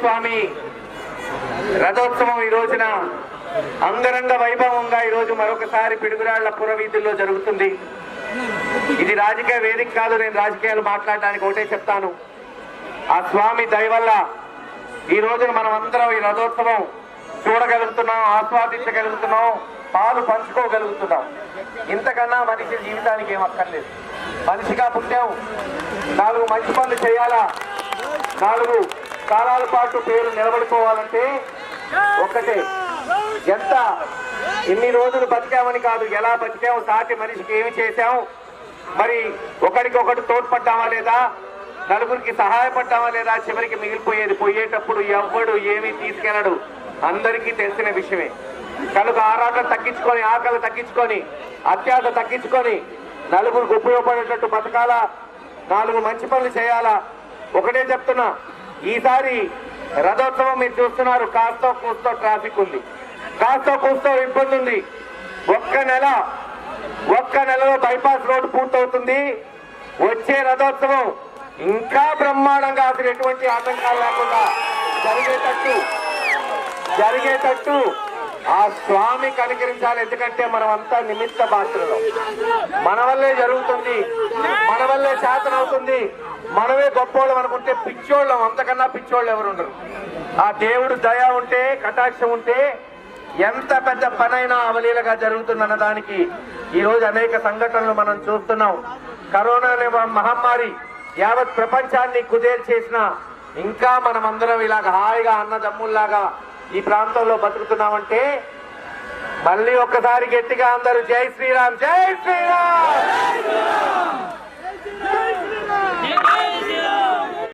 స్వామి. రథోత్సవం ఈ రోజున అంగరంగ వైభవంగా ఈరోజు మరొకసారి పిడుగురాళ్ళ పురవీధుల్లో జరుగుతుంది. ఇది రాజకీయ వేదిక కాదు నేను రాజకీయాలు మాట్లాడడానికి ఒకటే చెప్తాను. ఆ స్వామి దయ వల్ల ఈ రోజున మనం అందరం ఈ రథోత్సవం చూడగలుగుతున్నాం ఆస్వాదించగలుగుతున్నాం పాలు పంచుకోగలుగుతున్నాం. ఇంతకన్నా మనిషి జీవితానికి ఏం అక్కర్లేదు. మనిషిగా పుట్టాం. నాలుగు మంచి పనులు చేయాలా? నాలుగు కాలాల పాటు పేరు నిలబడుకోవాలంటే ఒక్కటే ఎంత ఇన్ని రోజులు బతికామని కాదు ఎలా బతికాము సాటి మనిషికి ఏమి చేశాం? మరి ఒకరికొకటి తోడ్పడ్డామా లేదా? నలుగురికి సహాయపడ్డామా లేదా? చివరికి మిగిలిపోయేది పోయేటప్పుడు ఎవ్వడు ఏమీ తీసుకెళ్ళడు? అందరికీ తెలిసిన విషయమే. కనుక ఆరాటం తగ్గించుకొని ఆకలి తగ్గించుకొని అత్యాశ తగ్గించుకొని నలుగురికి ఉపయోగపడేటట్టు బతకాలా? నాలుగు మంచి పనులు చేయాలా? ఒకటే చెప్తున్నా. ఈసారి రథోత్సవం మీరు చూస్తున్నారు. కాస్తో కూస్తో ట్రాఫిక్ ఉంది. కాస్తో కూస్తో ఇబ్బంది ఉంది. ఒక్క నెల ఒక్క నెలలో బైపాస్ రోడ్ పూర్తవుతుంది. వచ్చే రథోత్సవం ఇంకా బ్రహ్మాండంగా అసలు ఎటువంటి ఆటంకాలు లేకుండా జరిగేటట్టు జరిగేటట్టు ఆ స్వామికి అనుకరించాలి ఎందుకంటే మనం అంతా నిమిత్త పాత్రలు. మన వల్లే జరుగుతుంది మన వల్లే శాతం అవుతుంది. మనమే గొప్పోళ్ళం అనుకుంటే పిచ్చోళ్ళం అంతకన్నా పిచ్చోళ్ళు ఎవరు ఉండరు ఆ దేవుడు దయ ఉంటే కటాక్షం ఉంటే ఎంత పెద్ద పనైనా అవలీలగా జరుగుతుందన్న దానికి ఈరోజు అనేక సంఘటనలు మనం చూస్తున్నాం. కరోనా అనే మహమ్మారి యావత్ ప్రపంచాన్ని కుదేలు చేసిన ఇంకా మనమందరం ఇలాగ హాయిగా అన్నదమ్ముల్లాగా ఈ ప్రాంతంలో బతుకుతున్నామంటే మళ్ళీ ఒక్కసారి గట్టిగా అందరూ జై శ్రీరామ్ జై శ్రీరామ్!